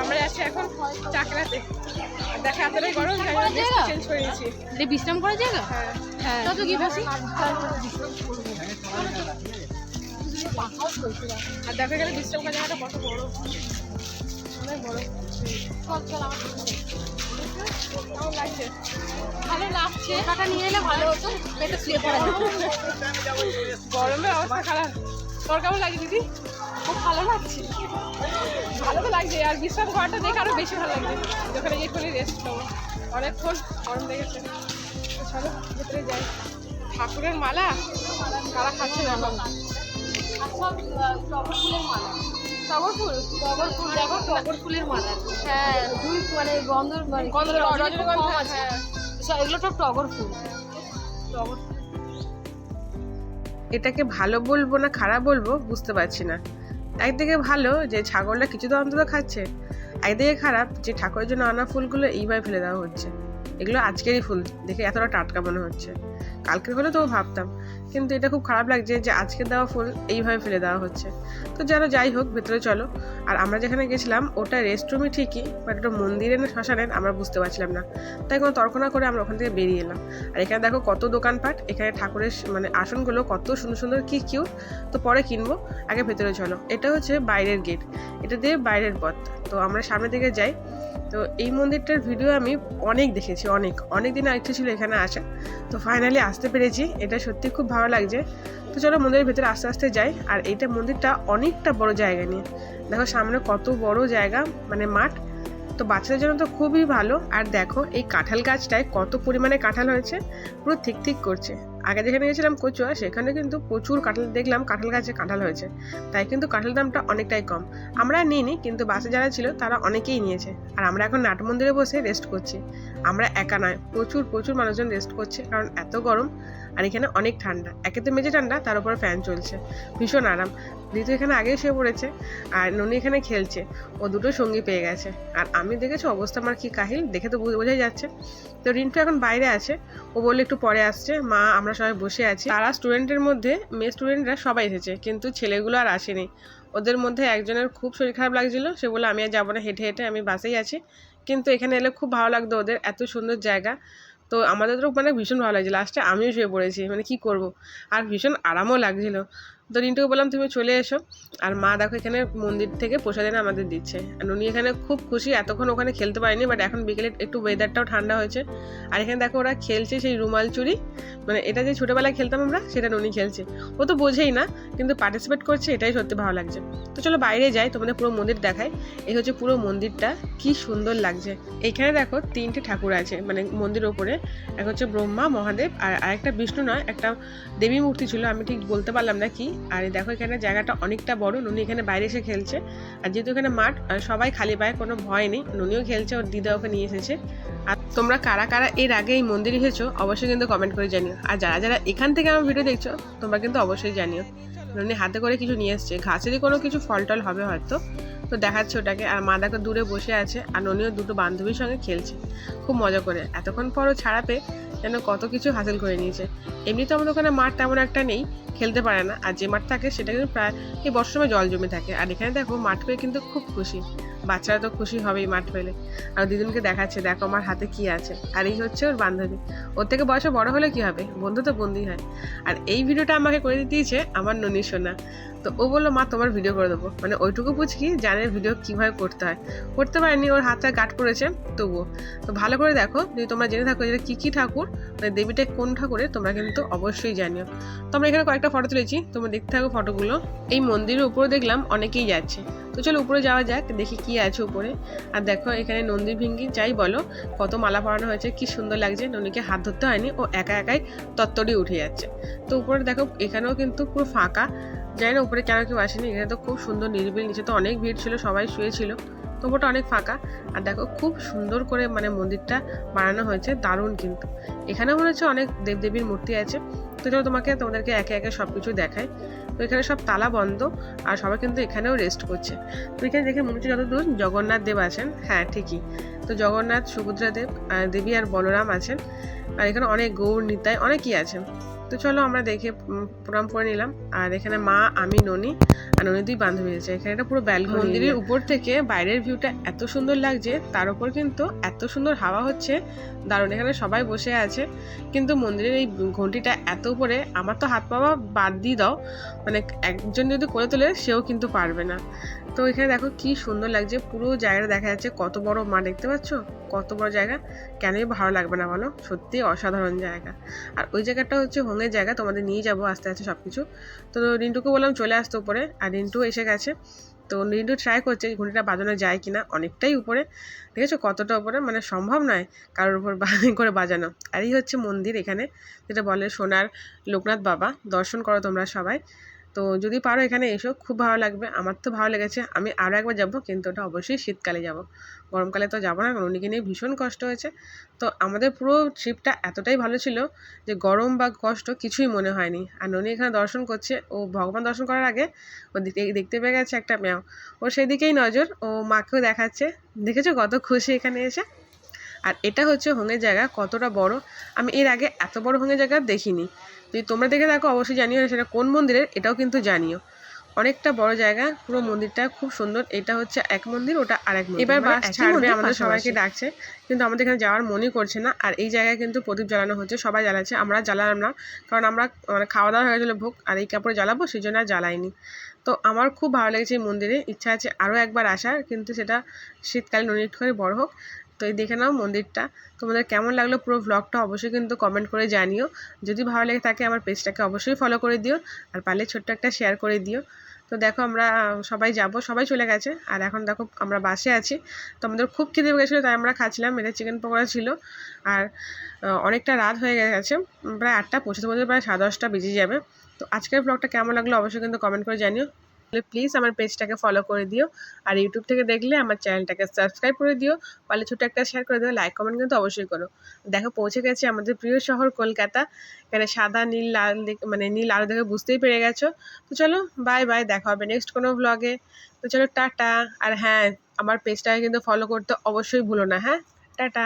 আমরা যাচ্ছি এখন চাকরাতে। দেখা এতটাই গরম চেঞ্জ করে বিশ্রাম করার জায়গা? হ্যাঁ। হ্যাঁ। কি আর দেখা গেলে বিশ্রাম করার জায়গাটা কত বড়। অনেক বড়। ভালো লাগছে। টাকা নিয়ে এলে ভালো হতো। এটা অবস্থা খারাপ। তোর কেমন লাগে দিদি? খুব ভালো লাগছে। ভালো তো লাগছে আর বিশ্রাম করাটা দেখে আরও বেশি ভালো লাগছে। যেখানে গিয়ে এক্ষুনি রেস্ট নেব অনেকক্ষণ গরম লেগেছে। চলো ভেতরে যাই। ঠাকুরের মালা? কারা খাচ্ছে দেখো। টগর ফুলের মালা টগর ফুল টগর ফুল দেখো টগর ফুলের মালা। হ্যাঁ দুই মানে গন্ধ গন্ধ হ্যাঁ সব এগুলো তো টগর ফুল টগর এটাকে ভালো বলব না খারাপ বলব বুঝতে পারছি না। একদিকে ভালো যে ছাগলটা কিছু তো অন্তত খাচ্ছে, একদিকে খারাপ যে ঠাকুরের জন্য আনা ফুলগুলো এইভাবে ফেলে দেওয়া হচ্ছে। এগুলো আজকেরই ফুল, দেখে এতটা টাটকা মনে হচ্ছে। কালকে হলে তো ভাবতাম কিন্তু এটা খুব খারাপ লাগছে যে আজকে দেওয়া ফুল এইভাবে ফেলে দেওয়া হচ্ছে। তো যেন যাই হোক, ভেতরে চলো। আর আমরা যেখানে গেছিলাম, ওটা রেস্টরুমই ঠিকই বাট ওটা মন্দিরে না শ্মশানের আমরা বুঝতে পারছিলাম না। তাই কোনো তর্ক না করে আমরা ওখান থেকে বেরিয়ে এলাম। আর এখানে দেখো কত দোকানপাট, এখানে ঠাকুরের মানে আসনগুলো কত সুন্দর সুন্দর, কী কিউট তো পরে কিনবো, আগে ভেতরে চলো। এটা হচ্ছে বাইরের গেট এটা দিয়ে বাইরের পথ। তো আমরা সামনের দিকে যাই। তো এই মন্দিরটার ভিডিও আমি অনেক দেখেছি, অনেক। অনেক দিন ইচ্ছে ছিল এখানে আসা। তো ফাইনালি আসতে পেরেছি। এটা সত্যি খুব ভালো লাগছে। তো চলো মন্দিরের ভেতরে আস্তে আস্তে যাই। আর এইটা মন্দিরটা অনেকটা বড় জায়গা নিয়ে। দেখো সামনে কত বড় জায়গা মানে মাঠ। তো বাচ্চাদের জন্য তো খুবই ভালো। আর দেখো এই কাঁঠাল গাছটায় কত পরিমাণে কাঁঠাল হয়েছে। পুরো ঠিক ঠিক করছে। আগে যেখানে গেছিলাম কচুয়া, সেখানে কিন্তু প্রচুর কাঁঠাল দেখলাম, কাঁঠাল গাছে কাঁঠাল হয়েছে। তাই কিন্তু কাঁঠাল দামটা অনেকটাই কম। আমরা নিইনি, কিন্তু বাসে যারা ছিল তারা অনেকেই নিয়েছে। আর আমরা এখন নাট মন্দিরে বসে রেস্ট করছি। আমরা একা নয়, প্রচুর প্রচুর মানুষজন রেস্ট করছে, কারণ এত গরম আর এখানে অনেক ঠান্ডা। একে তো মেঝে ঠান্ডা, তার উপর ফ্যান চলছে। ভীষণ আরাম। ঋতু এখানে আগেই শুয়ে পড়েছে আর ননি এখানে খেলছে। ও দুটো সঙ্গী পেয়ে গেছে। আর আমি দেখেছি অবস্থা, আমার কি কাহিল? দেখে তো বোঝাই যাচ্ছে। তো রিন্টু এখন বাইরে আছে। ও বললে একটু পরে আসছে। মা, আমরা সবাই বসে আছি। তারা স্টুডেন্টের মধ্যে, মেয়ে স্টুডেন্টরা সবাই এসেছে, কিন্তু ছেলেগুলো আর আসেনি। ওদের মধ্যে একজনের খুব শরীর খারাপ লাগছিল, সে বলে আমি আর যাব না, হেঁটে হেঁটে আমি বাসেই আছি। কিন্তু এখানে এলে খুব ভালো লাগতো ওদের, এত সুন্দর জায়গা। তো আমাদের তো মানে ভীষণ ভালো লাগছে লাস্টে আমিও শুয়ে পড়েছি মানে কি করব? আর ভীষণ আরামও লাগছিল। তো রিন্টুকে বললাম, তুমি চলে এসো। আর মা দেখো এখানে মন্দির থেকে প্রসাদ এনে আমাদের দিচ্ছে। আর উনি এখানে খুব খুশি, এতক্ষণ ওখানে খেলতে পারিনি বাট এখন বিকেলে একটু ওয়েদারটাও ঠান্ডা হয়েছে। আর এখানে দেখো ওরা খেলছে সেই রুমাল চুরি। মানে এটা যে ছোটোবেলায় খেলতাম আমরা, সেটা নুনি খেলছে। ও তো বোঝেই না, কিন্তু পার্টিসিপেট করছে, এটাই সত্যি ভালো লাগছে। তো চলো বাইরে যাই, তোমাদের পুরো মন্দির দেখাই। এই হচ্ছে পুরো মন্দিরটা, কি সুন্দর লাগছে। এইখানে দেখো তিনটে ঠাকুর আছে মানে মন্দির ওপরে। এক হচ্ছে ব্রহ্মা, মহাদেব, আর আরেকটা বিষ্ণু নয়, একটা দেবী মূর্তি ছিল, আমি ঠিক বলতে পারলাম না কি। আর দেখো এখানে জায়গাটা অনেকটা বড়, নুনি এখানে বাইরে এসে খেলছে। আর যেহেতু এখানে মাঠ সবাই খালি পায়ে কোনো ভয় নেই। নুনিও খেলছে, ওর দিদা ওকে নিয়ে এসেছে। আর তোমরা কারা কারা এর আগে এই মন্দিরে এসেছ, অবশ্যই কিন্তু কমেন্ট করে জানিও। আর যারা যারা এখান থেকে আমার ভিডিও দেখছ, তোমরা কিন্তু অবশ্যই জানিও। নুনি হাতে করে কিছু নিয়ে এসছে। ঘাসেরই কোনো কিছু ফল টল হবে হয়তো। তো দেখাচ্ছে ওটাকে। আর মা দেখো দূরে বসে আছে, আর ননিও দুটো বান্ধবীর সঙ্গে খেলছে। খুব মজা করে। এতক্ষণ পরও ছাড়া পেয়ে যেন কত কিছু হাসিল করে নিয়েছে। এমনি তো আমাদের ওখানে মাঠ তেমন একটা নেই, খেলতে পারে না। আর যে মাঠ থাকে সেটা কিন্তু প্রায় এই বর্ষার সময় জল জমে থাকে। আর এখানে দেখো মাঠ পেয়ে কিন্তু খুব খুশি। বাচ্চারা তো খুশি হবেই মাঠ পেলে আর দিদুনকে দেখাচ্ছে, দেখো আমার হাতে কি আছে। আর এই হচ্ছে ওর বান্ধবী। ওর থেকে বয়সে বড় হলে কি হবে? বন্ধু তো বন্ধুই হয়। আর এই ভিডিওটা আমাকে করে দিয়েছে আমার ননি সোনা। তো ও বলল, মা, তোমার ভিডিও করে দেবো। মানে ওইটুকু বুঝকি জানে ভিডিও কীভাবে করতে হয়। করতে পারেনি, ওর হাতটা গাট পড়েছে তবুও। তো ভালো করে দেখো, যদি তোমরা জেনে থাকো যে কী কী ঠাকুর মানে দেবীটা কোন ঠাকুরের, তোমরা কিন্তু অবশ্যই জানিও। তো আমরা এখানে কয়েকটা ফটো তুলেছি, তোমরা দেখতে থাকো ফটোগুলো এই মন্দিরের উপরে দেখলাম অনেকেই যাচ্ছে। তো চলো উপরে যাওয়া যাক, দেখি কি আছে উপরে। আর দেখো এখানে নন্দী ভিঙ্গি, যাই বলো, কত মালা পরানো হয়েছে, কি সুন্দর লাগছে। ননীকে হাত ধরতে হয়নি, ও একা একাই তত্তরি উঠে যাচ্ছে। তো উপরে দেখো, এখানেও কিন্তু পুরো ফাঁকা। জানি না উপরে কেন কেউ আসেনি, এখানে তো খুব সুন্দর নিরিবিল, নিচে তো অনেক ভিড় ছিল, সবাই শুয়েছিল। তো ওটা অনেক ফাঁকা। আর দেখো, খুব সুন্দর করে মানে মন্দিরটা বানানো হয়েছে, দারুণ কিন্তু। এখানে মনে হচ্ছে অনেক দেবদেবীর মূর্তি আছে। তো চলো তোমাকে, তোমাদেরকে একে একে সব কিছু দেখাই। তো এখানে সব তালা বন্ধ, আর সবাই কিন্তু এখানেও রেস্ট করছে। তো এখানে দেখে মনে হচ্ছে যতদূর জগন্নাথ দেব আছেন। হ্যাঁ ঠিকই। তো জগন্নাথ, সুভদ্রা দেব দেবী আর বলরাম আছেন। আর এখানে অনেক গৌর, নিতাই, অনেকই আছেন। তো চলো আমরা দেখে প্রণাম করে নিলাম। আর এখানে মা, আমি, ননি আর ননি দুই বান্ধবী আছে এখানে একটা পুরো ব্যালকনি মন্দিরের উপর থেকে বাইরের ভিউটা এত সুন্দর লাগছে তার উপর কিন্তু এত সুন্দর হাওয়া হচ্ছে দারুণ এখানে সবাই বসে আছে। কিন্তু মন্দিরের এই ঘন্টিটা এত উপরে আমার তো হাত পাওয়া বাদ দিয়ে দাও মানে একজন যদি করে তোলে সেও কিন্তু পারবে না। তো এখানে দেখো কি সুন্দর লাগছে পুরো জায়গাটা দেখা যাচ্ছে কত বড় মা দেখতে পাচ্ছ? কত বড় জায়গা কেনই ভালো লাগবে না বলো? সত্যি অসাধারণ জায়গা। আর ওই জায়গাটা হচ্ছে হোঙের জায়গা তোমাদের নিয়ে যাব আস্তে আস্তে সব কিছু তো রিন্টুকে বললাম চলে আসতে উপরে আর রিন্টু এসে গেছে। তো রিন্টু ট্রাই করছে ঘুঁটিটা বাজানো যায় কি না অনেকটাই উপরে। দেখেছ কতটা উপরে? মানে সম্ভব নয় কারোর উপর করে বাজানো। আর এই হচ্ছে মন্দির এখানে, যেটা বলে সোনার লোকনাথ বাবা। দর্শন করো তোমরা সবাই। তো যদি পারো এখানে এসো, খুব ভালো লাগবে। আমার তো ভালো লেগেছে। আমি আরও একবার যাব, কিন্তু ওটা অবশ্যই শীতকালে যাব। গরমকালে তো যাব না উনিকে নিয়ে ভীষণ কষ্ট হয়েছে। তো আমাদের পুরো ট্রিপটা এতটাই ভালো ছিল যে গরম বা কষ্ট কিছুই মনে হয়নি। আর ননি এখানে দর্শন করছে। ও ভগবান দর্শন করার আগে ও দেখতে- দেখতে পেয়ে গেছে একটা ম্যাও। ও সেদিকেই নজর, ও মাকেও দেখাচ্ছে। দেখেছ কত খুশি এখানে এসে? আর এটা হচ্ছে হোঙের জায়গা, কতটা বড়। আমি এর আগে এত বড় হোঙের জায়গা দেখিনি। যদি তোমরা দেখে থাকো অবশ্যই জানিও সেটা কোন মন্দিরের এটাও কিন্তু জানিও। অনেকটা বড় জায়গা পুরো মন্দিরটা খুব সুন্দর। এটা হচ্ছে এক মন্দির ওটা আর এক মন্দির। এবার মানে বাস ছাড়বে আমাদের সবাইকে ডাকছে। কিন্তু আমাদের এখানে যাওয়ার মনই করছে না। আর এই জায়গায় কিন্তু প্রদীপ জ্বালানো হচ্ছে সবাই জ্বালাচ্ছে আমরা জ্বালালাম না। কারণ আমরা মানে খাওয়া দাওয়া হয়ে গেছিল ভোগ আর এই কাপড়ে জ্বালাবো সেই জন্য আর জ্বালাইনি। তো আমার খুব ভালো লেগেছে এই মন্দিরে। ইচ্ছা আছে আরও একবার আসার কিন্তু সেটা শীতকালে ননি একটু করে বড় হোক। তো এই দেখে নাও মন্দিরটা। তোমাদের কেমন লাগল পুরো ভ্লগটা অবশ্যই কিন্তু কমেন্ট করে জানিও। যদি ভালো লেগে থাকে আমার পেজটাকে অবশ্যই ফলো করে দিও আর পারলে ছোট্ট একটা শেয়ার করে দিও। তো দেখো আমরা সবাই যাব, সবাই চলে গেছে। আর এখন দেখো আমরা বাসে আছি। তো আমাদের খুব খিদে গেছিল তাই আমরা খাচ্ছিলাম এটা চিকেন পকোড়া ছিল। আর অনেকটা রাত হয়ে গেছে। প্রায় আটটা পৌঁছতে পৌঁছতে প্রায় সাড়ে দশটা বেজে যাবে। তো আজকের ব্লগটা কেমন লাগল অবশ্যই কিন্তু কমেন্ট করে জানিও। প্লিজ আমার পেজটাকে ফলো করে দিও। আর ইউটিউব থেকে দেখলে আমার চ্যানেলটাকে সাবস্ক্রাইব করে দিও। পারলে ছোটো একটা শেয়ার করে দিও। লাইক কমেন্ট কিন্তু অবশ্যই করো। দেখো, পৌঁছে গেছে আমাদের প্রিয় শহর কলকাতা। এখানে সাদা, নীল, লাল মানে নীল আলো দেখে বুঝতেই পেরে গেছো। তো চলো বাই বাই দেখা হবে নেক্সট কোনো ব্লগে তো চলো, টাটা। আর হ্যাঁ আমার পেজটাকে কিন্তু ফলো করতে অবশ্যই ভুলো না হ্যাঁ? টাটা।